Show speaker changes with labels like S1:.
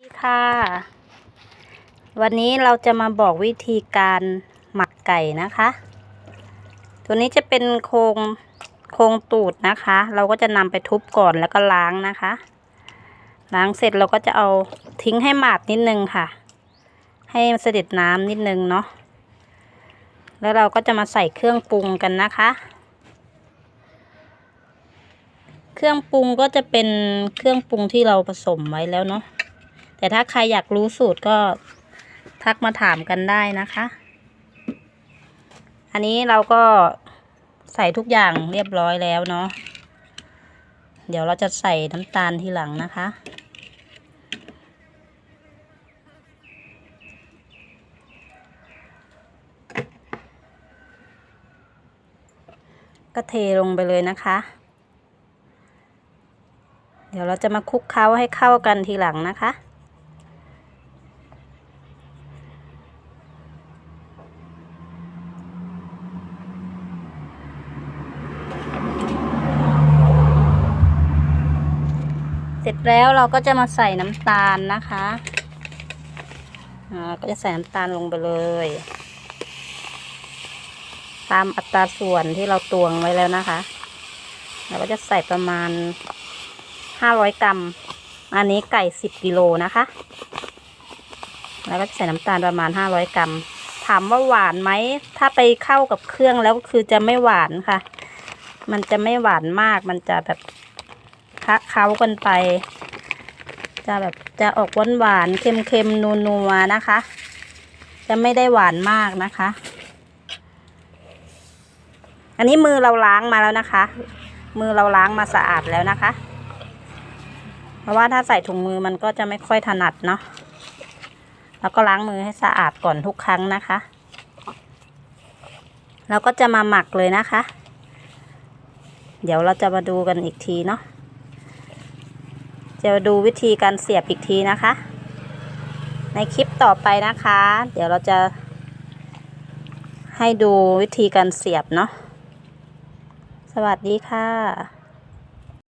S1: สวัสดีค่ะ วันนี้เราจะมาบอกวิธีการหมักไก่นะคะ ตัวนี้จะเป็นโครงโครงตูดนะคะ เราก็จะนำไปทุบก่อนแล้วก็ล้างนะคะ ล้างเสร็จเราก็จะเอาทิ้งให้หมาดนิดนึงค่ะ ให้เสด็จน้ำนิดนึงเนาะแล้วเราก็จะมาใส่เครื่องปรุงกันนะคะ เครื่องปรุงก็จะเป็นเครื่องปรุงที่เราผสมไว้แล้วเนาะ แต่ถ้าใครอยากรู้สูตรก็ทักมาถามกันได้นะคะ อันนี้เราก็ใส่ทุกอย่างเรียบร้อยแล้วเนาะ เดี๋ยวเราจะใส่น้ำตาลทีหลังนะคะ ก็เทลงไปเลยนะคะ เดี๋ยวเราจะมาคลุกเคล้าให้เข้ากันทีหลังนะคะ ร็จแล้วเราก็จะมาใส่น้ำตาลนะคะอ่าก็จะใส่น้ำตาลลงไปเลย ตามอัตราส่วนที่เราตวงไว้แล้วนะคะ เราก็จะใส่ประมาณห้าร้อยกรัม อันนี้ไก่สิบกิโลนะคะ แล้วก็ใส่น้ำตาลประมาณห้าร้อยกรัม ถามว่าหวานไหม ถ้าไปเข้ากับเครื่องแล้วคือจะไม่หวานค่ะ มันจะไม่หวานมาก มันจะแบบ คะเค้ากันไป จะแบบจะออกหวานหวานเค็มเค็มนัวนัวๆนะคะ จะไม่ได้หวานมากนะคะ อันนี้มือเราล้างมาแล้วนะคะ มือเราล้างมาสะอาดแล้วนะคะ เพราะว่าถ้าใส่ถุงมือมันก็จะไม่ค่อยถนัดเนาะแล้วก็ล้างมือให้สะอาดก่อนทุกครั้งนะคะ แล้วก็จะมาหมักเลยนะคะ เดี๋ยวเราจะมาดูกันอีกทีเนาะ จะดูวิธีการเสียบอีกทีนะคะ ในคลิปต่อไปนะคะ เดี๋ยวเราจะ ให้ดูวิธีการเสียบเนาะสวัสดีค่ะ